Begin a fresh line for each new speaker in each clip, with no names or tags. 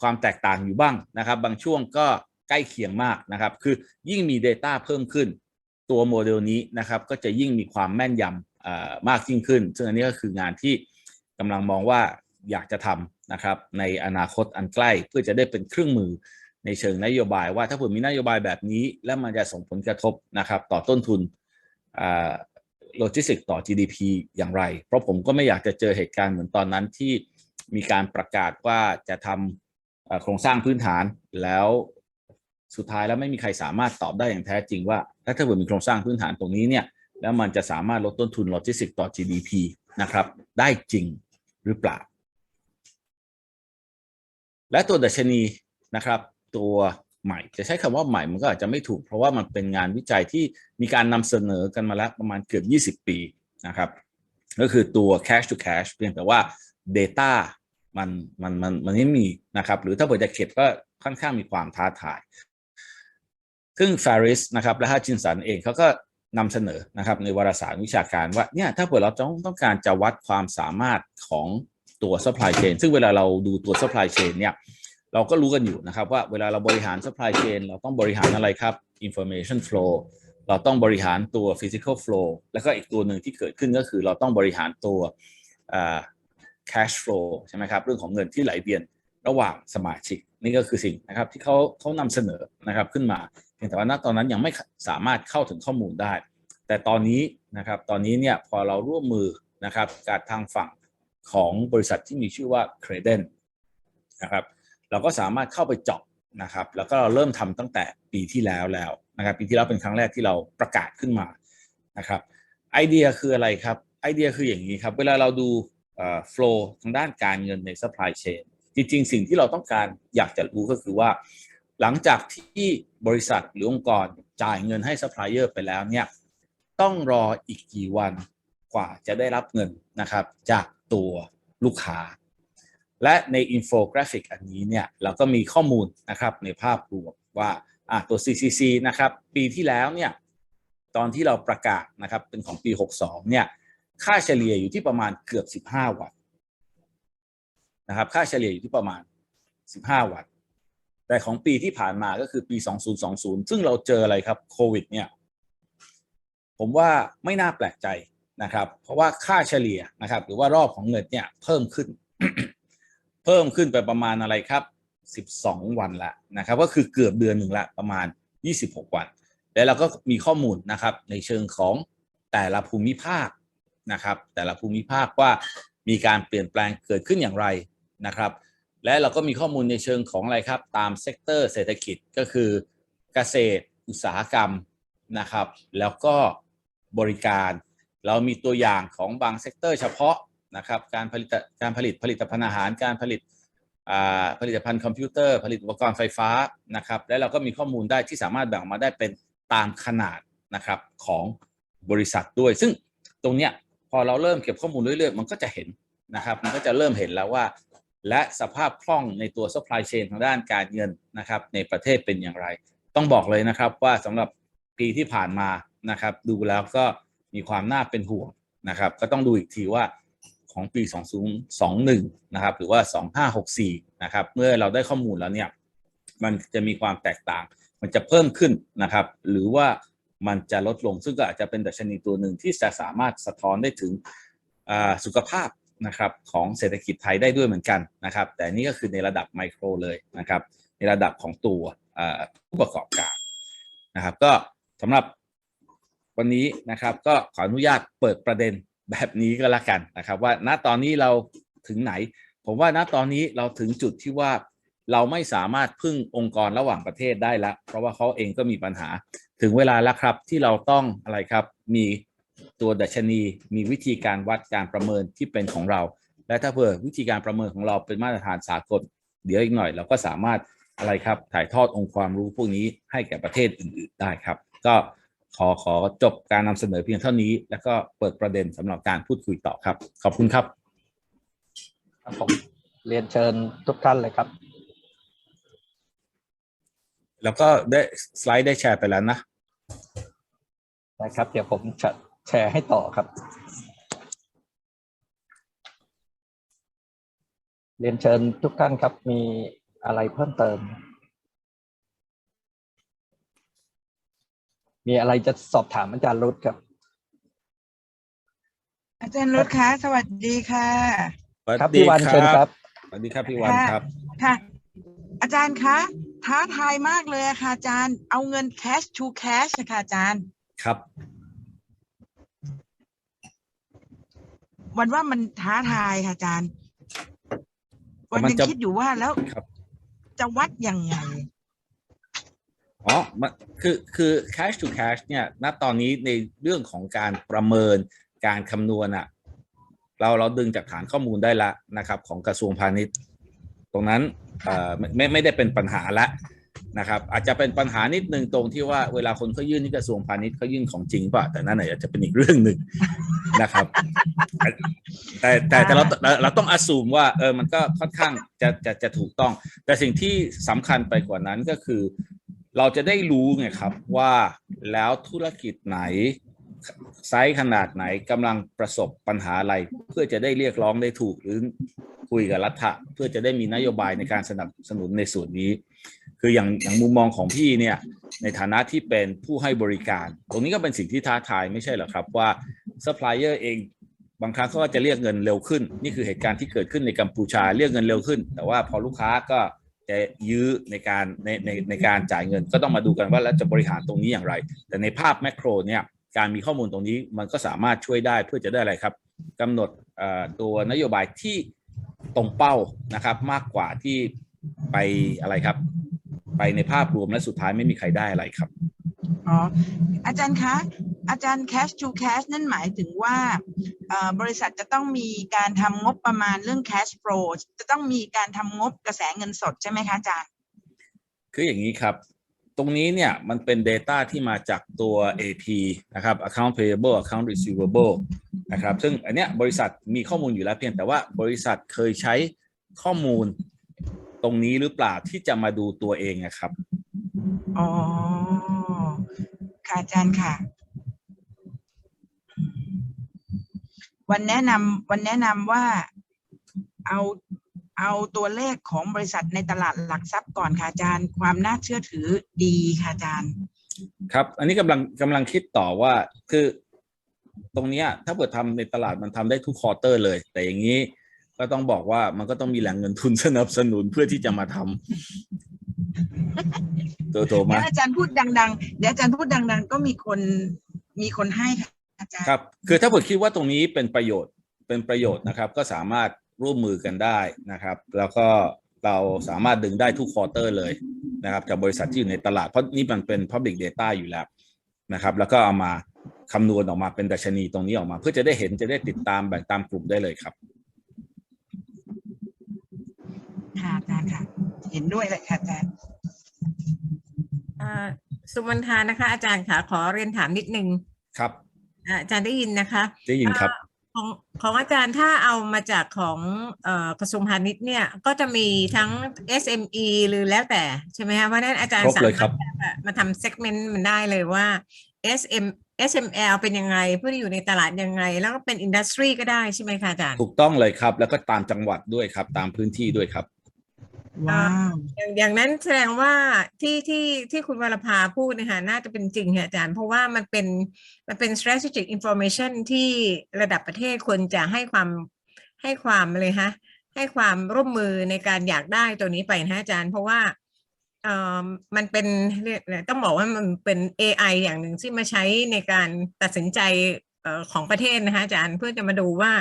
ความแตกต่างอยู่บ้างนะครับ บางช่วงก็ใกล้เคียงมากนะครับ คือยิ่งมี Data เพิ่มขึ้น ตัวโมเดลนี้นะครับก็จะยิ่งมีความแม่นยำมากยิ่งขึ้น ซึ่งอันนี้ก็คืองานที่กำลังมองว่าอยากจะทำนะครับในอนาคตอันใกล้เพื่อจะได้เป็นเครื่องมือในเชิงนโยบายว่าถ้าผมมีนโยบายแบบนี้ แล้วมันจะส่งผลกระทบนะครับต่อต้นทุนโลจิสติกต่อ GDP อย่างไร เพราะผมก็ไม่อยากจะเจอเหตุการณ์เหมือนตอนนั้นที่มีการประกาศว่าจะทำ โครงสร้างพื้นฐานแล้วสุดท้ายแล้วไม่มีใครสามารถตอบได้อย่างแท้จริงว่า ถ้าถ้าเกิดมีโครงสร้างพื้นฐานตรงนี้เนี่ยแล้วมันจะสามารถลดต้นทุนโลจิสติกต่อ GDP นะครับ ได้จริงหรือเปล่า และตัวดัชนีนะครับ ตัวใหม่จะใช้คำว่าใหม่มันก็อาจจะไม่ถูก เพราะว่ามันเป็นงานวิจัยที่มีการนำเสนอกันมาแล้วประมาณเกือบ 20 ปีนะครับ ก็คือตัว cash to cash เพียงแต่ว่า data มันมันมันมันไม่มีนะครับ หรือถ้าเปิดจะเข็ดก็ค่อนข้างมีความท้าทาย ซึ่ง Faris นะครับและฮัจินสันเองเขาก็นำเสนอนะครับในวารสารวิชาการว่าเนี่ยถ้าเปิดเราต้องต้องการจะวัดความสามารถของตัว supply chain ซึ่งเวลาเราดูตัว supply chain เนี่ยเราก็รู้กันอยู่นะครับว่าเวลาเราบริหาร supply chain เราต้องบริหารอะไรครับ information flow เราต้องบริหารตัว physical flow แล้วก็อีกตัวหนึ่งที่เกิดขึ้นก็คือเราต้องบริหารตัว cash flow ใช่ไหมครับเรื่องของเงินที่ไหลเวียนระหว่างสมาชิกนี่ก็คือสิ่งนะครับที่เขาเขานำเสนอนะครับขึ้นมาเพียงแต่ว่าณตอนนั้นยังไม่สามารถเข้าถึงข้อมูลได้ แต่ตอนนี้นะครับตอนนี้เนี่ยพอเราร่วมมือนะครับกับทางฝั่งของบริษัทที่มีชื่อว่า c r e d e n นะครับเราก็สามารถเข้าไปเจาะนะครับแล้วก็เราเริ่มทำตั้งแต่ปีที่แล้วแล้วนะครับปีที่แล้วเป็นครั้งแรกที่เราประกาศขึ้นมานะครับไอเดียคืออะไรครับไอเดียคืออย่างนี้ครับ เวลาเราดู เอ่อทางด้านการเงินใน supply chain จริง ๆ สิ่งที่เราต้องการอยากจะรู้ก็คือว่า หลังจากที่บริษัทหรือองค์กรจ่ายเงินให้ supplier ไปแล้วเนี่ยต้องรออีกกี่วันกว่าจะได้รับเงินนะครับ จากตัวลูกค้า และในอินโฟกราฟิกอันนี้เนี่ยเราก็มีข้อมูลนะครับในภาพรวมว่าอะตัว CCC นะครับ ปีที่แล้วเนี่ยตอนที่เราประกาศนะครับเป็นของปี 62เนี่ย ค่าเฉลี่ยอยู่ที่ประมาณเกือบ15วันนะครับ ค่าเฉลี่ยอยู่ที่ประมาณ15วันแต่ของปีที่ผ่านมาก็คือปี2020ซึ่งเราเจออะไรครับโควิด เนี่ย ผมว่าไม่น่าแปลกใจนะครับ เพราะว่าค่าเฉลี่ยนะครับ หรือว่ารอบของเงินเนี่ยเพิ่มขึ้น เพิ่มขึ้นไปประมาณอะไรครับ 12 วันละนะครับ ก็คือเกือบเดือนหนึ่งละประมาณ 26 วัน แล้วเราก็มีข้อมูลนะครับ ในเชิงของแต่ละภูมิภาค นะครับ แต่ละภูมิภาคว่ามีการเปลี่ยนแปลงเกิดขึ้นอย่างไรนะครับ และเราก็มีข้อมูลในเชิงของอะไรครับ ตามเซกเตอร์เศรษฐกิจก็คือเกษตรอุตสาหกรรมนะครับ แล้วก็บริการ เรามีตัวอย่างของบางเซกเตอร์เฉพาะนะครับการผลิตการผลิตผลิตภัณฑ์อาหารการผลิตอ่าผลิตภัณฑ์คอมพิวเตอร์ ผลิตอุปกรณ์ไฟฟ้านะครับและเราก็มีข้อมูลได้ที่สามารถแบ่งออกมาได้เป็นตามขนาดนะครับของบริษัทด้วย ซึ่งตรงเนี้ย พอเราเริ่มเก็บข้อมูลเรื่อยๆ มันก็จะเห็นนะครับ มันก็จะเริ่มเห็นแล้วว่า และสภาพคล่องในตัว supply chain ทางด้านการเงินนะครับ ในประเทศเป็นอย่างไร ต้องบอกเลยนะครับว่าสำหรับปีที่ผ่านมานะครับ ดูแล้วก็มีความน่าเป็นห่วงนะครับ ก็ต้องดูอีกทีว่าของปี 2021 นะครับ หรือว่า 2564 นะครับ เมื่อเราได้ข้อมูลแล้วเนี่ย มันจะมีความแตกต่าง มันจะเพิ่มขึ้นนะครับ หรือว่า มันจะลดลง ซึ่งก็อาจจะเป็นดัชนีตัวหนึ่งที่จะสามารถสะท้อนได้ถึงสุขภาพนะครับของเศรษฐกิจไทยได้ด้วยเหมือนกันนะครับ แต่นี่ก็คือในระดับไมโครเลยนะครับ ในระดับของตัวผู้ประกอบการนะครับ ก็สำหรับวันนี้นะครับ ก็ขออนุญาตเปิดประเด็นแบบนี้ก็แล้วกันนะครับ ว่าณตอนนี้เราถึงไหน ผมว่าณตอนนี้เราถึงจุดที่ว่าเราไม่สามารถพึ่งองค์กรระหว่างประเทศได้แล้ว เพราะว่าเขาเองก็มีปัญหา ถึงเวลาแล้วครับที่เราต้องอะไรครับ มีตัวดัชนีมีวิธีการวัดการประเมินที่เป็นของเรา และถ้าเผื่อวิธีการประเมินของเราเป็นมาตรฐานสากล เดี๋ยวอีกหน่อยเราก็สามารถอะไรครับถ่ายทอดองค์ความรู้พวกนี้ให้แก่ประเทศอื่นๆได้ครับ ก็ขอขอจบการนำเสนอเพียงเท่านี้ แล้วก็เปิดประเด็นสำหรับการพูดคุยต่อครับ ขอบคุณครับ
ครับผมเรียนเชิญทุกท่านเลยครับ
แล้วก็ได้สไลด์ได้แชร์ไปแล้วนะ
นะครับ เดี๋ยวผมจะแชร์ให้ต่อครับ เรียนเชิญทุกท่านครับมีอะไรเพิ่มเติม มีอะไรจะสอบถามอาจารย์รุตครับ
อาจารย์รุตคะสวัสดีค่ะ
สวัส
ครับ
ดี
พี่วันเชิญครับ
สวัสดีครับพี่วันครับ
ค่ะ อาจารย์คะท้าทายมากเลยอะค่ะอาจารย์ เอาเงิน cash to cash อะค่ะอาจารย์
ครับ
วันว่ามันท้าทายค่ะอาจารย์ วัน
มัน
ยัง
จะ
คิดอยู่ว่าแล้ว
ครับ
จะวัดยังไง
อ๋อมันคือ คือ cash to cash เนี่ย ณ ตอนนี้ในเรื่องของการประเมิน การคำนวณอะเราเราดึงจากฐานข้อมูลได้ละนะครับ ของกระทรวงพาณิชย์ ตรงนั้นเอ่อไม่ไม่ไม่ได้เป็นปัญหาละ นะครับอาจจะเป็นปัญหานิดนึงตรงที่ว่าเวลาคนเขายื่นที่กระทรวงพาณิชย์เขายื่นของจริงป่ะแต่นั่นอาจจะเป็นอีกเรื่องหนึ่งนะครับ แต่แต่แต่เราเราต้องอสูมว่าเออมันก็ค่อนข้างจะจะจะถูกต้อง แต่สิ่งที่สำคัญไปกว่านั้นก็คือ เราจะได้รู้ไงครับว่าแล้วธุรกิจไหนไซส์ขนาดไหนกำลังประสบปัญหาอะไร เพื่อจะได้เรียกร้องได้ถูกหรือคุยกับรัฐะเพื่อจะได้มีนโยบายในการสนับสนุนในส่วนนี้ คืออย่างอย่างมุมมองของพี่เนี่ยในฐานะที่เป็นผู้ให้บริการ ตรงนี้ก็เป็นสิ่งที่ท้าทายไม่ใช่หรอครับว่าซัพพลายเออร์เองบางครั้งเขาก็จะเรียกเงินเร็วขึ้น นี่คือเหตุการณ์ที่เกิดขึ้นในกัมพูชาเรียกเงินเร็วขึ้น แต่ว่าพอลูกค้าก็จะยื้อในการในในในการจ่ายเงิน ก็ต้องมาดูกันว่าแล้วจะบริหารตรงนี้อย่างไร แต่ในภาพแมกโรเนี่ยการมีข้อมูลตรงนี้มันก็สามารถช่วยได้เพื่อจะได้อะไรครับกำหนดตัวนโยบายที่ตรงเป้านะครับ มากกว่าที่ไปอะไรครับ ไปในภาพรวมและสุดท้ายไม่มีใครได้อะไรครับ
อ๋ออาจารย์คะอาจารย์ cash to cash นั่นหมายถึงว่าเอ่อบริษัทจะต้องมีการทำงบประมาณเรื่อง cash flow จะต้องมีการทำงบกระแสเงินสดใช่ไหมคะอาจารย์
คืออย่างนี้ครับ ตรงนี้เนี่ยมันเป็น Data ที่มาจากตัว AP นะครับ Account Payable Account Receivable นะครับ ซึ่งอันเนี้ยบริษัทมีข้อมูลอยู่แล้วเพียงแต่ว่าบริษัทเคยใช้ข้อมูล ตรงนี้หรือเปล่าที่จะมาดูตัวเองนะครับ
อ๋อ ค่ะอาจารย์ค่ะ วันแนะนำวันแนะนำว่าเอาเอาตัวเลขของบริษัทในตลาดหลักทรัพย์ก่อนค่ะอาจารย์ ความน่าเชื่อถือดีค่ะอาจารย์
ครับ อันนี้กำลังกำลังคิดต่อว่าคือ ตรงเนี้ย ถ้าเกิดทำในตลาดมันทำได้ทุกควอเตอร์เลย แต่อย่างนี้ ก็ต้องบอกว่ามันก็ต้องมีแหล่งเงินทุนสนับสนุนเพื่อที่จะมาทำตัวโต
เดี๋
มา
ยวอาจารย์พูดดังๆเดี๋ยวอาจารย์พูดดัง ๆ ก็มีคนมีคนให้ค่ะอาจารย์
ครับ คือถ้าเกิดคิดว่าตรงนี้เป็นประโยชน์เป็นประโยชน์นะครับ ก็สามารถร่วมมือกันได้นะครับ แล้วก็เราสามารถดึงได้ทุกควอเตอร์เลยนะครับจากบริษัทที่อยู่ในตลาดเพราะนี่มันเป็น Public Data อยู่แล้วนะครับ แล้วก็เอามาคำนวณออกมาเป็นดัชนีตรงนี้ออกมา เพื่อจะได้เห็นจะได้ติดตามแบ่งตามกลุ่มได้เลยครับ
ค่ะอาจารย์ค่ะ เห็นด้วยเลยค่ะอาจารย์
อ่าสุวรรณทานะคะ อาจารย์ค่ะขอเรียนถามนิดนึง
ครับ
อ่าอาจารย์ได้ยินนะคะ
ได้ยินครับ
ของของอาจารย์ถ้าเอามาจากของเอ่อกระทรวงพาณิชย์เนี่ยก็จะมีทั้ง SME หรือแล้วแต่ใช่ไหมคะเพราะฉะนั้นอาจารย์
ครบ
สา
เลยครั
มาร
บ
ถแบบมาทำ segment มันได้เลยว่า SM SML เป็นยังไงผู้ที่อยู่ในตลาดยังไง แล้วก็เป็นอินดัสทรีก็ได้ใช่ไหมคะอาจารย์
ถูกต้องเลยครับ แล้วก็ตามจังหวัดด้วยครับ ตามพื้นที่ด้วยครับ
ว้าว
อย่างอย่างนั้นแสดงว่าที่ที่ที่คุณวรภาพูดนะคะน่าจะเป็นจริงค่ะอาจารย์ เพราะว่ามันเป็นมันเป็น strategic information ที่ระดับประเทศควรจะให้ความให้ความเลยฮะให้ความร่วมมือในการอยากได้ตัวนี้ไปนะอาจารย์ เพราะว่าเอ่อมันเป็นเรียกต้องบอกว่ามันเป็น AI อย่างหนึ่งที่มาใช้ในการตัดสินใจเอ่อของประเทศนะคะอาจารย์เพื่อจะมาดูว่า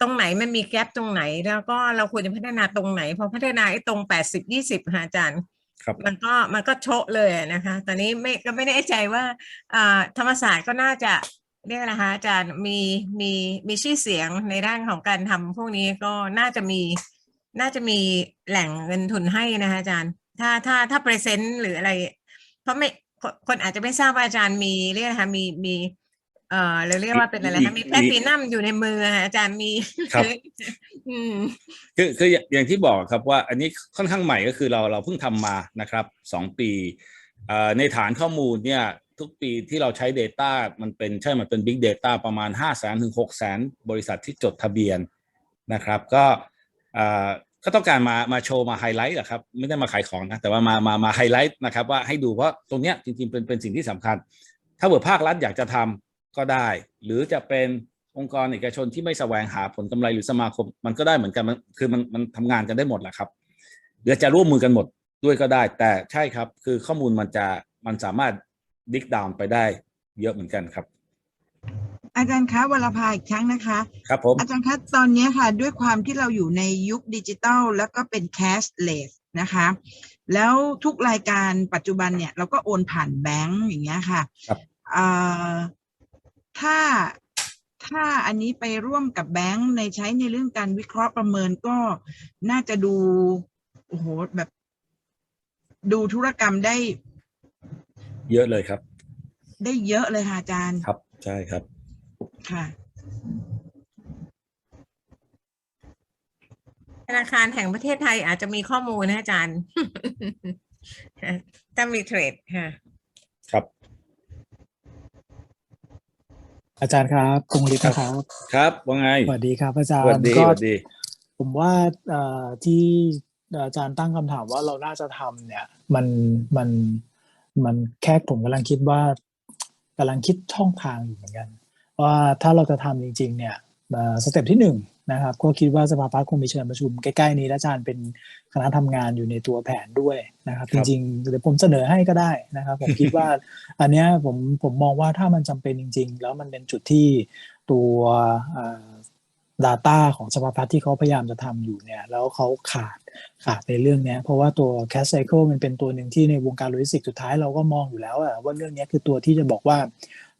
ตรงไหนมันมีแกลบตรงไหน แล้วก็เราควรจะพัฒนาตรงไหนพอพัฒนาไอ้ตรงแปดสิบยี่สิบค่ะอาจารย์
ครับ
มันก็มันก็โชะเลยอะนะคะ ตอนนี้ไม่ก็ไม่แน่ใจว่าอ่าธรรมศาสตร์ก็น่าจะเรียกนะคะอาจารย์มีมีมีชื่อเสียงในด้านของการทำพวกนี้ก็น่าจะมีน่าจะมีแหล่งเงินทุนให้นะคะอาจารย์ ถ้าถ้าถ้าเปอร์เซ็นต์หรืออะไร เพราะไม่คนคนอาจจะไม่ทราบว่าอาจารย์มีเรียกนะคะมีมี เอ่อเราเรียกว่าเป็นอะไรนะมีแพลตินัมอยู่ในมือค่ะอาจารย์มี
ครับ
อืม
คือคืออย่างอย่างที่บอกครับว่า อันนี้ค่อนข้างใหม่ก็คือเราเราเพิ่งทำมานะครับสองปีเอ่อในฐานข้อมูลเนี่ยทุกปีที่เราใช้ Data มันเป็นใช่ มันเป็น Big Data ประมาณ 5 0 0 0 0 0ถึง6 0 0 0 0บริษัทที่จดทะเบียนนะครับ ก็เอ่อก็ต้องการมามาโชว์มาไฮไลท์แหละครับไม่ได้มาขายของนะแต่ว่ามามามาไฮไลท์นะครับว่าให้ดูเพราะตรงเนี้ยจริงๆเป็นเป็นสิ่งที่สำคัญ ถ้าเกิดภาครัฐอยากจะทำ ก็ได้ หรือจะเป็นองค์กรเอกชนที่ไม่แสวงหาผลกำไรหรือสมาคม มันก็ได้เหมือนกันมันคือมันมันทำงานกันได้หมดแหละครับหรือจะร่วมมือกันหมดด้วยก็ได้ แต่ใช่ครับ คือข้อมูลมันจะมันสามารถดิกดาวไปได้เยอะเหมือนกันครับ
อาจารย์คะวรภาอีกครั้งนะคะ
ครับผม
อาจารย์คะตอนนี้ค่ะด้วยความที่เราอยู่ในยุคดิจิตัลแล้วก็เป็น cashless นะคะ แล้วทุกรายการปัจจุบันเนี่ยเราก็โอนผ่านแบงก์อย่างเงี้ยค่ะ
ครับ
เอ่อ ถ้าถ้าอันนี้ไปร่วมกับแบงก์ในใช้ในเรื่องการวิเคราะห์ประเมินก็น่าจะดูโอ้โหแบบ ดูธุรกรรมได้
เยอะเลยครับ
ได้เยอะเลยค่ะอาจารย์
ครับใช่ครับ
ค่ะ
ธนาคารแห่งประเทศไทยอาจจะมีข้อมูลนะอาจารย์ ถ้ามีเทรดค่ะ
ครับ
อาจารย์ครับกรุงฤทธิ์นะครับ
ครับว่าไง
สวัสดีครับ อาจาร
สวัส
ย์
ดี
ก็
สวัสดี
ผมว่าเอ่อที่อาจารย์ตั้งคำถามว่าเราน่าจะทำเนี่ย มันมันมันแค่ผมกำลังคิดว่ากำลังคิดช่องทางอยู่เหมือนกัน ว่าถ้าเราจะทำจริง ๆ เนี่ยเอ่อสเต็ปที่หนึ่ง นะครับ ก็คิดว่าสภาพัฒน์คงมีเชิญประชุมใกล้ๆนี้และอาจารย์เป็นคณะทำงานอยู่ในตัวแผนด้วยนะครับ
ค
จ
รับ
ริงๆเดี๋ยวผมเสนอให้ก็ได้นะครับ ผมคิดว่า อันเนี้ยผมผมมองว่าถ้ามันจำเป็นจริง ๆ แล้วมันเป็นจุดที่ตัวเอ่อ Data ของสภาพัฒน์ที่เขาพยายามจะทำอยู่เนี่ย แล้วเขาขาดขาดในเรื่องเนี้ยเพราะว่าตัว cash cycle มันเป็นตัวหนึ่งที่ในวงการโลจิสติกส์สุดท้ายเราก็มองอยู่แล้วอะว่าเรื่องเนี้ยคือตัวที่จะบอกว่า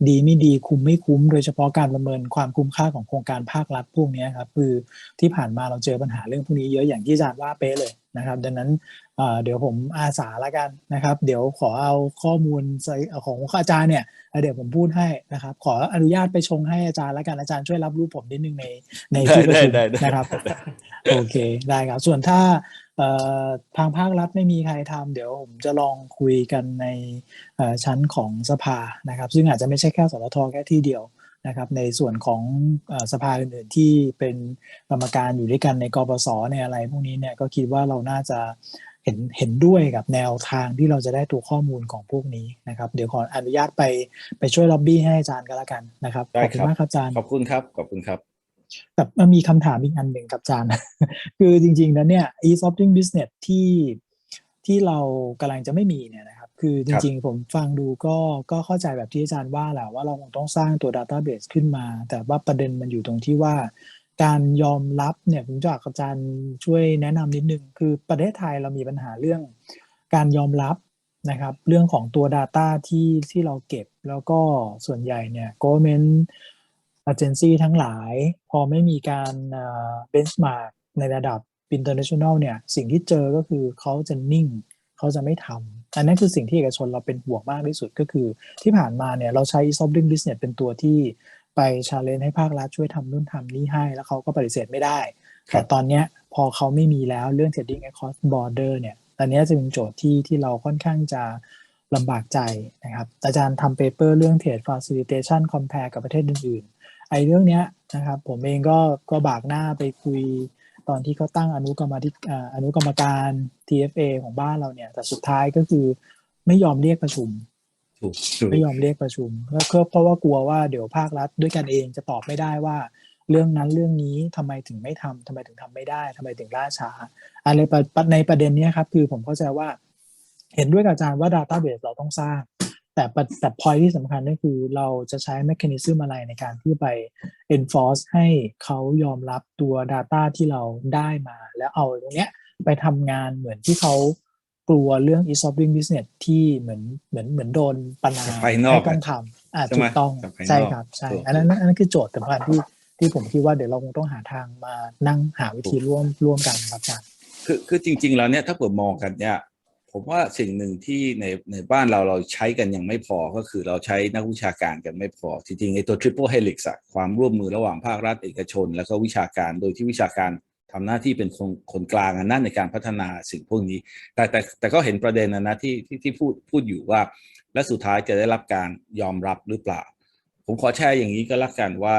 ดีไม่ดีคุ้มไม่คุ้ม โดยเฉพาะการประเมินความคุ้มค่าของโครงการภาครัฐพวกเนี้ยครับคือที่ผ่านมาเราเจอปัญหาเรื่องพวกนี้เยอะอย่างที่อาจารย์ว่าเป๊ะเลยนะครับ ดังนั้นเอ่อเดี๋ยวผมอาสาละกันนะครับ เดี๋ยวขอเอาข้อมูลของอาจารย์เนี่ยเดี๋ยวผมพูดให้นะครับ ขออนุญาตไปชงให้อาจารย์ละกันอาจารย์ช่วยรับรู้ผมนิดนึงในในที่ประชุม
ได้ได้ได้
นะครับโอเคได้ครับ ส่วนถ้าเอ่อ ทางภาครัฐไม่มีใครทำเดี๋ยวผมจะลองคุยกันในเอ่อชั้นของสภานะครับ ซึ่งอาจจะไม่ใช่แค่สททแค่ที่เดียวนะครับในส่วนของเอ่อสภาอื่นๆที่เป็นกรรมการอยู่ด้วยกันในกปสในอะไรพวกนี้เนี่ยก็คิดว่าเราน่าจะเห็นเห็นด้วยกับแนวทางที่เราจะได้ตัวข้อมูลของพวกนี้นะครับ เดี๋ยวขออนุญาตไปไปช่วยล็อบบี้ให้อาจารย์กันละกันนะครับ
ได้
ขอบคุ
ค
ณ
รับ
มากครับอาจารย์
ขอบคุณครับขอบคุณครับ
แต่มันมีคำถามอีกอันหนึ่งครับอาจารย์ คือจริงๆแล้วเนี่ย e-shopping business ที่ที่เรากำลังจะไม่มีเนี่ยนะครับ คือจริงๆผมฟังดูก็ก็เข้าใจแบบที่อาจารย์ว่าแหละว่าเราคงต้องสร้างตัว database ขึ้นมา แต่ว่าประเด็นมันอยู่ตรงที่ว่า การยอมรับเนี่ยผมจะอากอาจารย์ช่วยแนะนำนิดนึง คือประเทศไทยเรามีปัญหาเรื่องการยอมรับนะครับ เรื่องของตัว Data ที่ที่เราเก็บ แล้วก็ส่วนใหญ่เนี่ย government agency ทั้งหลาย พอไม่มีการเอ่อ benchmark ในระดับ international เนี่ยสิ่งที่เจอก็คือเขาจะนิ่งเขาจะไม่ทำอันนั้นคือสิ่งที่เอกชนเราเป็นห่วงมากที่สุดก็คือ ที่ผ่านมาเนี่ยเราใช้ e-shopping business เป็นตัวที่ไป challenge ให้ภาครัฐช่วยทำนู่นทำนี่ให้ แล้วเขาก็ปฏิเสธไม่ได้ แต่ตอนเนี้ยพอเขาไม่มีแล้วเรื่อง trading across border เนี่ยอันนี้จะเป็นโจทย์ที่ที่เราค่อนข้างจะลำบากใจนะครับอาจารย์ทำเปเปอร์เรื่อง trade facilitation compare กับประเทศอื่น ไอ้เรื่องเนี้ยนะครับผมเองก็ก็บากหน้าไปคุยตอนที่เขาตั้งอนุกรรมาธิอ่าอนุกรรมการ TFA ของบ้านเราเนี่ย แต่สุดท้ายก็คือไม่ยอมเรียกประชุม
ถูกถูก
ไม่ยอมเรียกประชุมก็ก็เพราะว่ากลัวว่าเดี๋ยวภาครัฐด้วยกันเองจะตอบไม่ได้ว่า เรื่องนั้นเรื่องนี้ทำไมถึงไม่ทำทำไมถึงทำไม่ได้ทำไมถึงล่าช้าอะไรประประในประเด็นเนี้ยครับ คือผมเข้าใจว่า เห็นด้วยกับอาจารย์ว่า Database เราต้องสร้าง แต่ประแต่ point ที่สำคัญก็คือเราจะใช้ mechanism อะไรในการที่ไป enforce ให้เขายอมรับตัว Data ที่เราได้มา แล้วเอาตรงเนี้ยไปทำงานเหมือนที่เขากลัวเรื่อง e-shopping business ที่เหมือนเหมือนเหมือนโดนประนาม
ภายนอก
ให้ต้องทำอ่า
ใช่
ถู
ไหม
กต้อง
จากภายนอก
ใช่ครับใช่
ถูก
อันนั้นอันนั้นคือโจทย์สำคัญที่ที่ผมคิดว่าเดี๋ยวเราคงต้องหาทางมานั่งหาวิธีร่วมร่วมกันครับอาจารย์
คือคือจริง ๆ แล้วเนี่ยถ้าเปิดมองกันเนี่ย ผมว่าสิ่งหนึ่งที่ในในบ้านเราเราใช้กันยังไม่พอก็คือเราใช้นักวิชาการกันไม่พอ จริงๆไอ้ตัว triple helix อะความร่วมมือระหว่างภาครัฐเอกชน แล้วก็วิชาการโดยที่วิชาการทำหน้าที่เป็นคนคนกลางอันนั้นในการพัฒนาสิ่งพวกนี้ แต่แต่แต่ก็เห็นประเด็นนะนะที่ที่ที่พูดพูดอยู่ว่า และสุดท้ายจะได้รับการยอมรับหรือเปล่า ผมขอแชร์อย่างนี้ก็แล้วกันว่า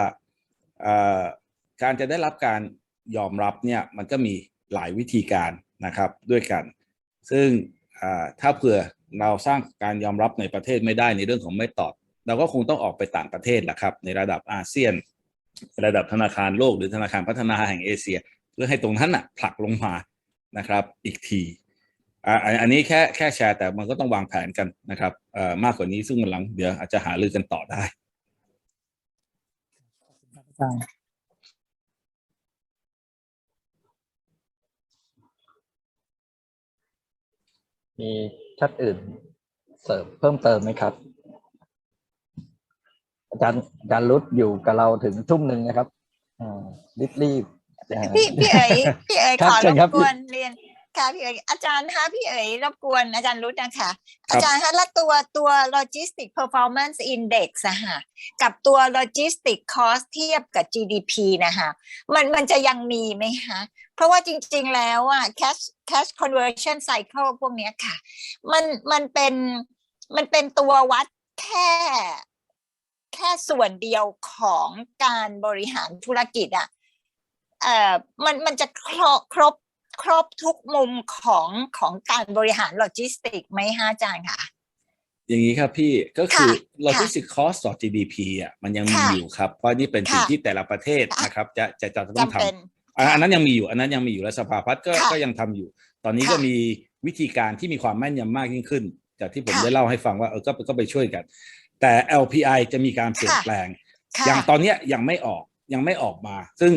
การจะได้รับการยอมรับเนี่ยมันก็มีหลายวิธีการนะครับด้วยกัน ซึ่ง ถ้าเผื่อเราสร้างการยอมรับในประเทศไม่ได้ในเรื่องของไม่ตอบ เราก็คงต้องออกไปต่างประเทศแหละครับ ในระดับอาเซียน ระดับธนาคารโลกหรือธนาคารพัฒนาแห่งเอเชีย เพื่อให้ตรงนั้นอะผลักลงมานะครับอีกทีอันนี้แค่แค่แชร์แต่มันก็ต้องวางแผนกันนะครับมากกว่านี้ซึ่งมันหลังเดี๋ยวอาจจะหารือกันต่อได้
อาจารย์
มีชัดอื่นเสริมเพิ่มเติมไหมครับ อาจารย์อาจารย์รุดอยู่กับเราถึงทุ่มหนึ่งนะครับอ่ารีบรีบๆอ่า
พี่พี่เอ๋ยพี่เอ๋ย
ครั
ข
บ
อ
เชิ
ร
ญ
บ
ครับ
กวนเรียน ค่ะพี่เอ๋ยอาจารย์คะพี่เอ๋ยรบกวนอาจารย์รุดนะคะ อาจารย์คะแล้วตัวตัว logistic performance index อะค่ะกับตัว logistic cost เทียบกับ GDP นะคะมันมันจะยังมีไหมคะเพราะว่าจริง ๆ แล้วอะ cash cash conversion cycle พวกเนี้ยค่ะ มันมันเป็นมันเป็นตัววัดแค่แค่ส่วนเดียวของการบริหารธุรกิจอะเอ่อ มันมันจะครบ ครบครบทุกมุมของของการบริหารโลจิสติกไหมฮะอาจารย์ค่ะ
อย่างนี้ครับพี่ก็คือ
ค่ะ
logistic cost ต่อ GDP อะมันยังมี
ค่ะ
อยู่ครับ เพราะนี่เป็นสิ่ง
ค่ะ
ที่แต่ละประเทศ
ค่ะ
นะครับ จะจะจะต้อง
จำเป็น
ทำอันอันนั้นยังมีอยู่อันนั้นยังมีอยู่และสภาพัฒน์ก็
ค่ะ
ก็ยังทำอยู่ ตอนนี้
ค่ะ
ก็มีวิธีการที่มีความแม่นยำมากยิ่งขึ้น จากที่ผม
ค่ะ
ได้เล่าให้ฟังว่าเออก็ก็ไปช่วยกัน แต่ LPI จะมีการเปลี่ยน
ค่ะ
แปลง
ค่ะ
อย่างตอนเนี้ยยังไม่ออกยังไม่ออกมา ซึ่ง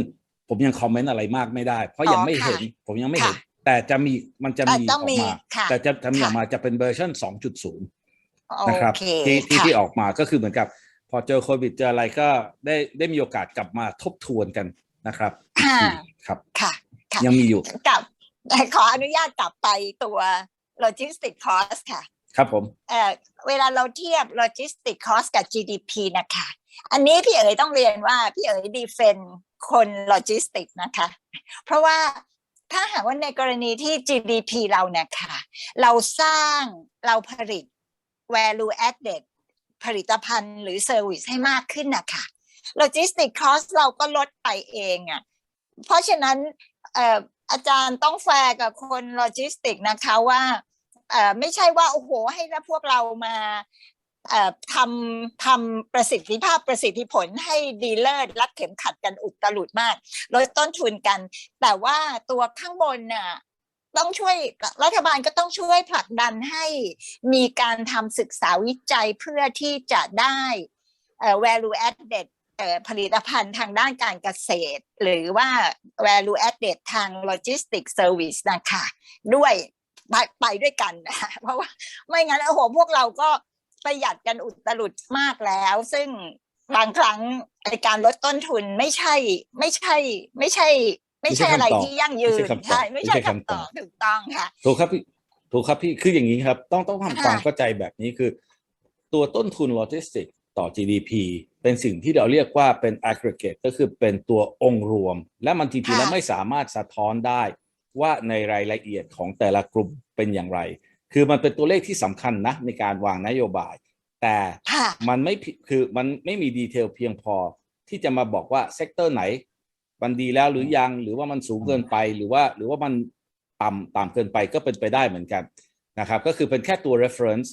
ผมยังคอมเมนต์อะไรมากไม่ได้ เพราะ
อ๋อ
ยังไม่
ค่ะ
เห็นผมยังไม่เห็น
ค่ะ
แต่จะมีมันจะ
แต่
มี
ต้อง
ออก
มี
มา
ค่ะ
แต่จะจะมีออก
ค่ะ
มาจะเป็นเวอร์ชัน2.0
โอ
นะครับ
เค
ที่ที่
ค่ะ
ที่ออกมาก็คือเหมือนกับ พอเจอโควิดเจออะไรก็ได้ได้มีโอกาสกลับมาทบทวนกันนะครับอีก
ค่ะ
ทีครับ
ค่ะค่ะ
ยังมีอยู่
กลับขออนุญาตกลับไปตัว logistic cost ค่ะ
ครับผม
เอ่อเวลาเราเทียบ logistic cost กับ GDP นะคะ อันนี้พี่เอ๋ยต้องเรียนว่าพี่เอ๋ยดีเฟน คนโลจิสติกนะคะ เพราะว่าถ้าหากว่าในกรณีที่ GDP เราเนี่ยค่ะ เราสร้างเราผลิต value added ผลิตภัณฑ์หรือ service ให้มากขึ้นนะคะ logistic cost เราก็ลดไปเองอะ เพราะฉะนั้นอาจารย์ต้องแฟร์กับคนโลจิสติกนะคะว่าไม่ใช่ว่าโอ้โหให้แล้วพวกเรามา ทำทำประสิทธิภาพประสิทธิผลให้ดีลเลอร์รัดเข็มขัดกันอุตลุดมากลดต้นทุนกัน แต่ว่าตัวข้างบนน่ะต้องช่วยรัฐบาลก็ต้องช่วยผลักดันให้มีการทำศึกษาวิจัยเพื่อที่จะได้เออ value added เอ่อผลิตภัณฑ์ทางด้านการเกษตร หรือว่า value added ทาง logistic service นะคะ ด้วยไปไปด้วยกันนะเพราะว่าไม่งั้นโอ้โหพวกเราก็ ประหยัดกันอุตลุดมากแล้ว ซึ่งบางครั้งไอการลดต้นทุนไม่ใช่ ไม่ใช่ ไม่ใช่ ไม่ใช่อะไรที่ยั่งยืนใช่ไม่ใช่คำตอบถูกต้องค่ะ
ถูกครับพี่ถูกครับพี่คืออย่างนี้ครับ ต้องต้องทำความ
ค่ะ
เข้าใจแบบนี้คือ ตัวต้นทุนโลจิสติกต่อ GDP เป็นสิ่งที่เราเรียกว่าเป็น aggregate ก็คือเป็นตัวองค์รวม และมันจริงๆแล้วไม่สามารถสะท้อนได้ว่าในรายละเอียดของแต่ละกลุ่มเป็นอย่างไร คือมันเป็นตัวเลขที่สำคัญนะในการวางนโยบาย แต่
ค่ะ
มันไม่ผิดคือมันไม่มีดีเทลเพียงพอที่จะมาบอกว่าเซกเตอร์ไหน มันดีแล้วหรือยังหรือว่ามันสูงเกินไปหรือว่าหรือว่ามันต่ำต่ำเกินไปก็เป็นไปได้เหมือนกันนะครับก็คือเป็นแค่ตัว reference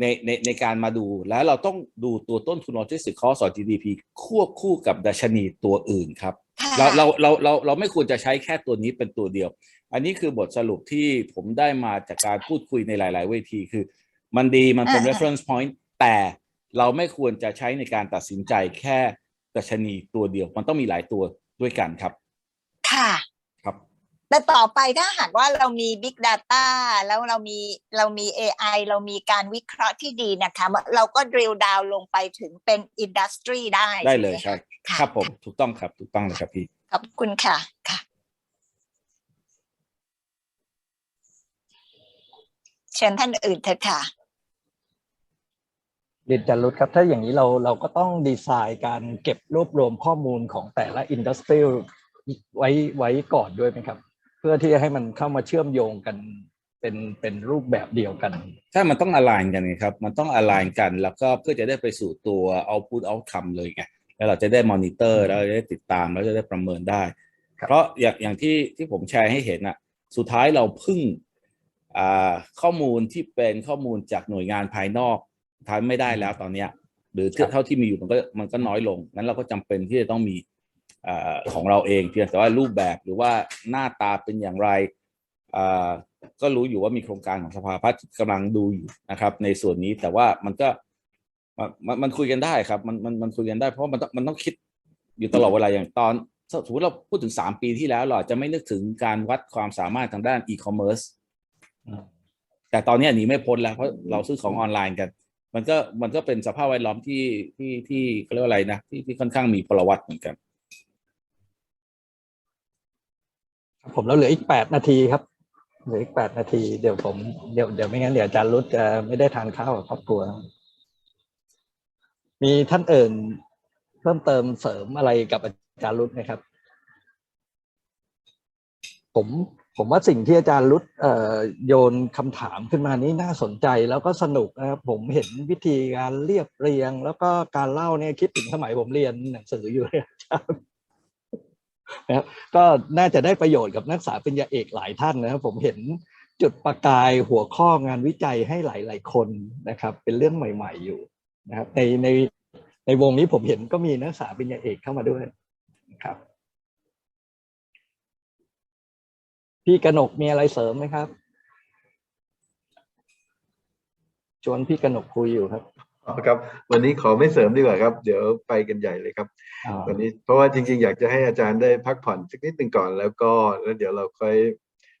ในในในการมาดูแล้วเราต้องดูตัวต้นทุน logistic cost ต่อ GDP ควบคู่กับดัชนีตัวอื่นครับ
ค่ะ
เราเราเราเราเราไม่ควรจะใช้แค่ตัวนี้เป็นตัวเดียว อันนี้คือบทสรุปที่ผมได้มาจากการพูดคุยในหลาย ๆ เวทีคือ มันดีมันเป็น
อ่า
reference point แต่เราไม่ควรจะใช้ในการตัดสินใจแค่ดัชนีตัวเดียว มันต้องมีหลายตัวด้วยกันครับ
ค่ะ
ครับ
แต่ต่อไปถ้าหากว่าเรามี Big Data แล้วเรามีเรามี AI เรามีการวิเคราะห์ที่ดีนะคะ เราก็ drill down ลงไปถึงเป็น industry ได้
ได้เลย
ใช่
ใช่
ไหมะ
ครับผมถูกต้องครับถูกต้องเลยครับพี่
ขอบคุณค่ะค่ะ ชิญท่านอื่นเถอะค่ะ
เรียนอาจารย์รุดครับ ถ้าอย่างนี้เราเราก็ต้องดีไซน์การเก็บรวบรวมข้อมูลของแต่ละอินดัสทรีไว้ไว้ก่อนด้วยไหมครับ เพื่อที่จะให้มันเข้ามาเชื่อมโยงกันเป็นเป็นรูปแบบเดียวกัน
ใช่มันต้อง align กันไงครับ มันต้อง align กัน แล้วก็เพื่อจะได้ไปสู่ตัว output outcome เลยไงแล้วเราจะได้ monitor แล้วเราจะได้ติดตามแล้วจะได้ประเมินได้
ครับ
เพราะอย่างอย่างที่ที่ผมแชร์ให้เห็นอะสุดท้ายเราพึ่งอ่า ข้อมูลที่เป็นข้อมูลจากหน่วยงานภายนอกสุดท้ายไม่ได้แล้วตอนเนี้ย หรือ
ครับ
เท่าที่มีอยู่มันก็มันก็น้อยลงนั้นเราก็จำเป็นที่จะต้องมีอ่าของเราเองเพียงแต่ว่ารูปแบบหรือว่าหน้าตาเป็นอย่างไรอ่าก็รู้อยู่ว่ามีโครงการของสภาพัฒน์กำลังดูอยู่นะครับ ในส่วนนี้แต่ว่ามันก็มันมันมันคุยกันได้ครับ มันมันมันคุยกันได้เพราะมันต้องมันต้องคิดอยู่ตลอดเวลาอย่างตอนสมมติเราพูดถึงสามปีที่แล้วเราอาจจะไม่นึกถึงการวัดความสามารถทางด้านอีคอมเมิร์ซ
อืม
แต่ตอนนี้หนีไม่พ้นแล้วเพราะเราซื้อของออนไลน์กัน มันก็มันก็เป็นสภาพแวดล้อมที่ที่ที่เขาเรียกว่าอะไรนะที่ที่ค่อนข้างมีประวัติเหมือนกัน
ผมแล้วเหลืออีกแปดนาทีครับเหลืออีกแปดนาทีเดี๋ยวผมเดี๋ยวเดี๋ยวไม่งั้นเดี๋ยวอาจารย์รุดจะไม่ได้ทานข้าวกับครอบครัว มีท่านเอื่นเพิ่มเติมเสริมอะไรกับอาจารย์รุดไหมครับ ผม ผมว่าสิ่งที่อาจารย์รุดโยนคำถามขึ้นมานี้น่าสนใจแล้วก็สนุกนะครับผมเห็นวิธีการเรียบเรียง แล้วก็การเล่าเนี่ยคิดถึงสมัยผมเรียนหนังสืออยู่เลยนะครับก็น่าจะได้ประโยชน์กับนักศึกษาปริญญาเอกหลายท่านนะครับผมเห็นจุดประกายหัวข้องานวิจัยให้หลาย ๆ คนนะครับ เป็นเรื่องใหม่ ๆ อยู่นะครับ ในในในวงนี้ผมเห็นก็มีนักศึกษาปริญญาเอกเข้ามาด้วยนะครับ พี่กนกมีอะไรเสริมไหมครับ ชวนพี่กนกคุยอยู่ครับ
อ๋อครับ วันนี้ขอไม่เสริมดีกว่าครับ เดี๋ยวไปกันใหญ่เลยครับ
อ่า
วันนี้เพราะว่าจริง ๆ อยากจะให้อาจารย์ได้พักผ่อนสักนิดหนึ่งก่อนแล้วก็แล้วเดี๋ยวเราค่อย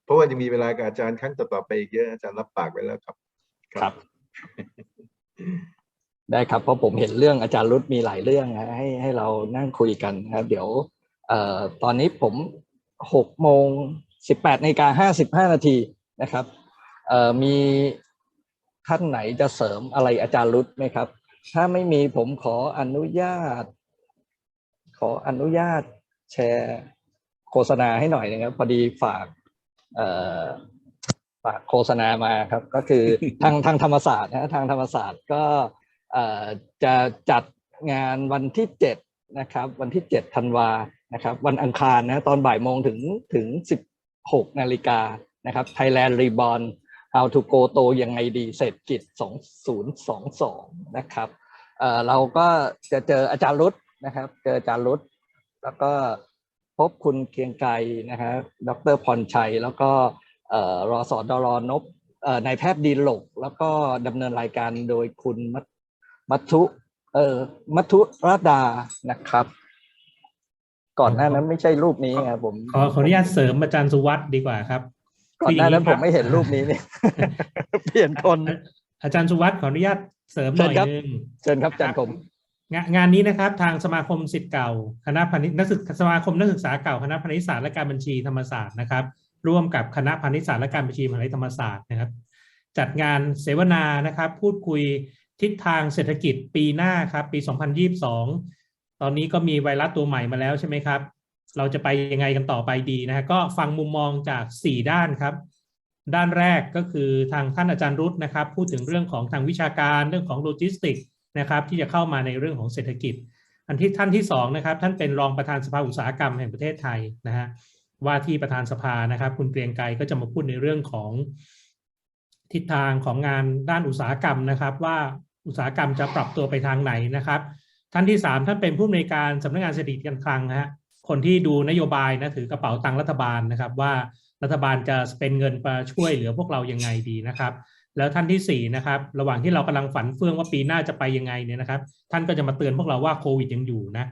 เพราะว่าจะมีเวลากับอาจารย์ครั้งต่อๆไปอีกเยอะอาจารย์รับปากไว้แล้วครับ
ครับ ได้ครับเพราะผมเห็นเรื่องอาจารย์รุดมีหลายเรื่องนะให้ให้เรานั่งคุยกันนะครับ เดี๋ยว เอ่อตอนนี้ผมหกโมง สิบแปดนาฬิกาห้าสิบห้านาทีนะครับเอ่อมีท่านไหนจะเสริมอะไรอาจารย์รุดไหมครับ ถ้าไม่มีผมขออนุญาต ขออนุญาตแชร์โฆษณาให้หน่อยนะครับ พอดีฝากเอ่อฝากโฆษณามาครับ ก็คือทางทางธรรมศาสตร์นะทางธรรมศาสตร์ก็เอ่อจะจัดงานวันที่เจ็ดนะครับ วันที่เจ็ดธันวานะครับ วันอังคารนะตอนบ่ายโมงถึงถึงสิบ หกนาฬิกานะครับ Thailand Reborn How to Go โตยังไงดีเศรษฐกิจสองศูนย์สองสองนะครับเเราก็จะเจออาจารย์รุตนะครับ เจออาจารย์รุตแล้วก็พบคุณเกียงไกรนะครับดรพรชัย แล้วก็รอสอดรนบนายแพทย์ดีหลก แล้วก็ดำเนินรายการโดยคุณมัทุเออมัทุราดานะครับ ก่อนหน้านั้นไม่ใช่รูปนี้ครับผม
ขอขออนุญาตเสริมอาจารย์สุวัสด์ดีกว่าครับ
ก่อนหน้านั้น
คื
ผ
ย่
ม
ง
ไม่เห็นรูปนี้เนี่ยเปลี่ยนคน
อะอาจารย์สุวัสด์ขออนุญาตเสริมหน่อย
เชิญครับ
นึง
เชิญครับอาจารย์ผม
งานงานนี้นะครับทางสมาคมสิทธิ์เก่าคณะพาณิชย์นักศึกสมาคมนักศึกษาเก่าคณะพาณิชยศาสตร์และการบัญชีธรรมศาสตร์นะครับ ร่วมกับคณะพาณิชยศาสตร์และการบัญชีมหาวิทยาลัยธรรมศาสตร์นะครับ จัดงานเสวนานะครับ พูดคุยทิศทางเศรษฐกิจปีหน้าครับ ปี 2022 ตอนนี้ก็มีไวรัสตัวใหม่มาแล้วใช่ไหมครับ เราจะไปยังไงกันต่อไปดีนะฮะก็ฟังมุมมองจาก 4 ด้านครับ ด้านแรกก็คือทางท่านอาจารย์รุตนะครับ พูดถึงเรื่องของทางวิชาการเรื่องของโลจิสติกส์นะครับที่จะเข้ามาในเรื่องของเศรษฐกิจ อันที่ท่านที่สองนะครับท่านเป็นรองประธานสภาอุตสาหกรรมแห่งประเทศไทยนะฮะว่าที่ประธานสภานะครับ คุณเกรียงไกรก็จะมาพูดในเรื่องของทิศทางของงานด้านอุตสาหกรรมนะครับ ว่าอุตสาหกรรมจะปรับตัวไปทางไหนนะครับ ท่านที่สามท่านเป็นผู้อำนวยการสำนักงานเศรษฐกิจการคลังนะฮะคนที่ดูนโยบายนะถือกระเป๋าตังค์รัฐบาลนะครับ ว่ารัฐบาลจะเป็นเงินมาช่วยเหลือพวกเรายังไงดีนะครับ แล้วท่านที่สี่นะครับ ระหว่างที่เรากำลังฝันเฟื่องว่าปีหน้าจะไปยังไงเนี่ยนะครับ ท่านก็จะมาเตือนพวกเราว่าโควิดยังอยู่นะ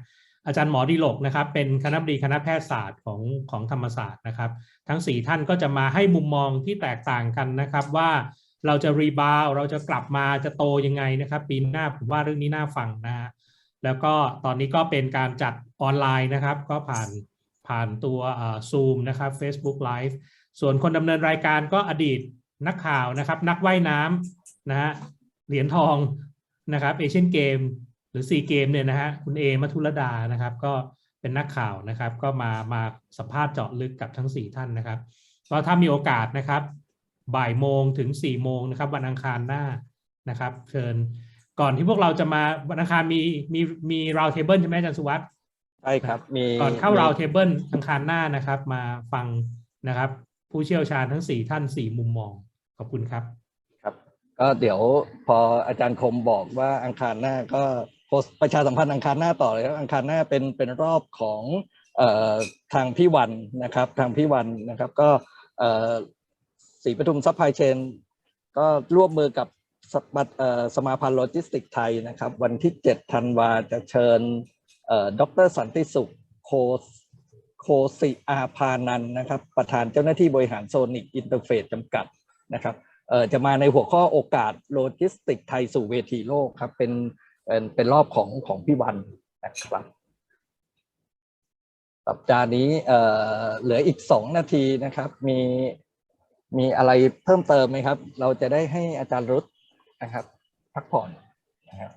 อาจารย์หมอดีโลกนะครับ เป็นคณะบดีคณะแพทยศาสตร์ของของธรรมศาสตร์นะครับ ทั้งสี่ท่านก็จะมาให้มุมมองที่แตกต่างกันนะครับว่าเราจะรีบาวเราจะกลับมาจะโตยังไงนะครับ ปีหน้าผมว่าเรื่องนี้น่าฟังนะฮะ แล้วก็ตอนนี้ก็เป็นการจัดออนไลน์นะครับ ก็ผ่านผ่านตัวซูมนะครับ Facebook Live ส่วนคนดำเนินรายการก็อดีตนักข่าวนะครับ นักว่ายน้ำนะฮะเหรียญทองนะครับเอเชียนเกมหรือซีเกมเนี่ยนะฮะคุณเอมัทุรดานะครับ ก็เป็นนักข่าวนะครับ ก็มามาสัมภาษณ์เจาะลึกกับทั้ง 4 ท่านนะครับก็ถ้ามีโอกาสนะครับ บ่ายโมงถึง4ี่โมงนะครับ วันอังคารหน้านะครับ เชิญ ก่อนที่พวกเราจะมาวันอังคารมีมีมีราวเทเบิลใช่ไหมอาจารย์สุวัสด์
ใช่ครับ มี
ก่อนเข้า
มี
ราวเทเบิลอังคารหน้านะครับ มาฟังนะครับ ผู้เชี่ยวชาญทั้งสี่ท่านสี่มุมมอง ขอบคุณครับ
ครับ ก็เดี๋ยวพออาจารย์คมบอกว่าอังคารหน้าก็โพสต์ประชาสัมพันธ์อังคารหน้าต่อเลยครับอังคารหน้าเป็นเป็นรอบของเอ่อทางพี่วันนะครับ ทางพี่วันนะครับ ก็เอ่อศรีปทุมซัพพลายเชนก็ร่วมมือกับ สมาเอ่อสมาพันธ์โลจิสติกไทยนะครับ วันที่7ธันวาจะเชิญเอ่อดรสันติสุขโคโคสิอาพานันนะครับ ประธานเจ้าหน้าที่บริหารโซนิกอินเตอร์เฟสจำกัดนะครับจะมาในหัวข้อโอกาสโลจิสติกไทยสู่เวทีโลกครับ เป็นเป็นรอบของของพี่วันนะครับสัปดาห์นี้เอ่อเหลืออีกสองนาทีนะครับ มีมีอะไรเพิ่มเติมไหมครับ เราจะได้ให้อาจารย์รุต นะครับ พักผ่อนนะครับ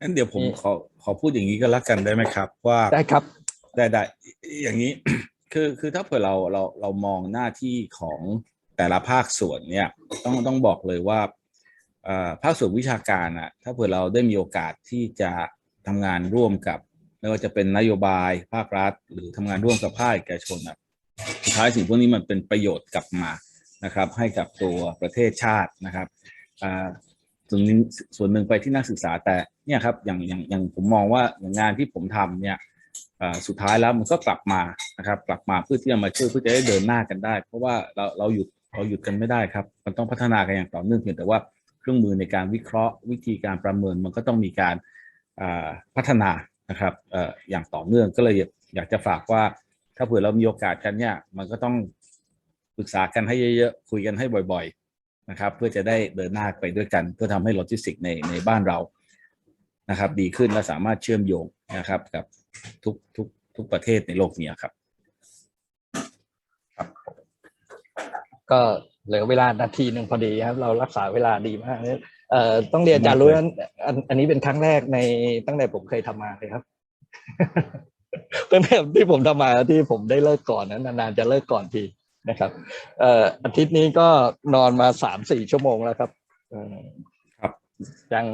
งั้นเดี๋ยวผม
มี
ขอขอพูดอย่างนี้ก็แล้วกันได้ไหมครับ ว่า
ได้ครับ
ได้ได้อย่างนี้ คือคือถ้าเผื่อเราเราเรามองหน้าที่ของแต่ละภาคส่วนเนี่ย ต้องต้องบอกเลยว่าเอ่อภาคส่วนวิชาการอะถ้าเผื่อเราได้มีโอกาสที่จะทำงานร่วมกับ ไม่ว่าจะเป็นนโยบายภาครัฐ หรือทำงานร่วมกับภาคเอกชนอะสุดท้ายสิ่งพวกนี้มันเป็นประโยชน์กลับมานะครับ ให้กับตัวประเทศชาตินะครับอ่า ส่วนหนึ่งส่วนหนึ่งไปที่นักศึกษาแต่เนี่ยครับอย่างอย่างอย่างผมมองว่าอย่างงานที่ผมทำเนี่ยสุดท้ายแล้วมันก็กลับมานะครับ กลับมาเพื่อที่จะมาช่วยเพื่อจะได้เดินหน้ากันได้ เพราะว่าเราเราหยุดเราหยุดกันไม่ได้ครับ มันต้องพัฒนากันอย่างต่อเนื่องเพียงแต่ว่าเครื่องมือในการวิเคราะห์ วิธีการประเมินมันก็ต้องมีการพัฒนานะครับเอ่ออย่างต่อเนื่องก็เลยอยากจะฝากว่า ถ้าเผื่อเรามีโอกาสกันเนี่ยมันก็ต้องปรึกษากันให้เยอะๆคุยกันให้บ่อย ๆ นะครับเพื่อจะได้เดินหน้าไปด้วยกัน เพื่อทำให้โลจิสติกในในบ้านเรานะครับ ดีขึ้นและสามารถเชื่อมโยงนะครับกับทุกทุกทุกประเทศในโลกเนี้ยครับ
ก็เหลือเวลานาทีหนึ่งพอดีครับ เรารักษาเวลาดีมากเอ่อต้องเรียนอาจารย์รู้ว่าอันอันนี้เป็นครั้งแรกในตั้งแต่ผมเคยทำมาเลยครับตั้งแต่ที่ผมทำมาที่ผมได้เลิกก่อนนั้นนานๆจะเลิกก่อนที นะครับเอ่ออาทิตย์นี้ก็นอนมาสามสี่ชั่วโมงแล้วครับเอ่อ
ครับ
ยัง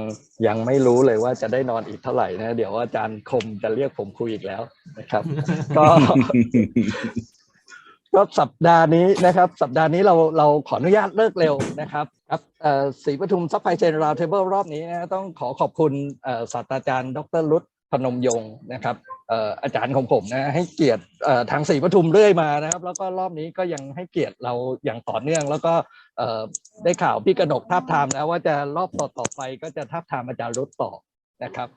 ยังไม่รู้เลยว่าจะได้นอนอีกเท่าไหร่นะ เดี๋ยวอาจารย์คมจะเรียกผมคุยอีกแล้วนะครับ ก็ก็สัปดาห์นี้นะครับ สัปดาห์นี้เราเราขออนุญาตเลิกเร็วนะครับครับเอ่อศรีปทุมซัพพลายเชนราวเทเบิลรอบนี้นะต้องขอขอบคุณเอ่อศาสตราจารย์ ดรรุตพนมยงค์นะครับเอาจารย์ของผมนะให้เกียรติทางศรีปทุมเรื่อยมานะครับ แล้วก็รอบนี้ก็ยังให้เกียรติเราอย่างต่อเนื่อง แล้วก็ได้ข่าวพี่กนกทับทามแล้วว่าจะรอบต่อต่อไปก็จะทับทามอาจารย์รุตต่อนะครับ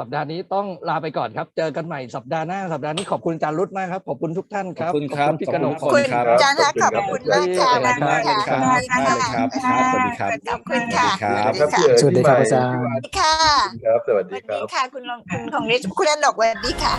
สัปดาห์นี้ต้องลาไปก่อนครับ เจอกันใหม่สัปดาห์หน้าสัปดาห์นี้ขอบคุณอาจารย์รุตมากครับ ขอบคุณทุกท่านครับ
ขอบคุณครับ
พี่กนก
ขอบคุณครับ
อาจารย์คะขอบคุณมากค่ะ
ขอบคุณมากเลยครับมากเลยครับครับสวัสดีครับ
ขอบคุณค่ะ
สวัสดีครับ
ครับพี่เอ๋ย
สวัสดี
พี่
ครับ
ใหม่
อาจารย์
พี่วัน
ค่ะ
ครับสวัส
ส
ดี
วัส
ครั
ดี
บ
ค่ะคุณลงคุณของริชคุณอดอกสวัสดีค่ะ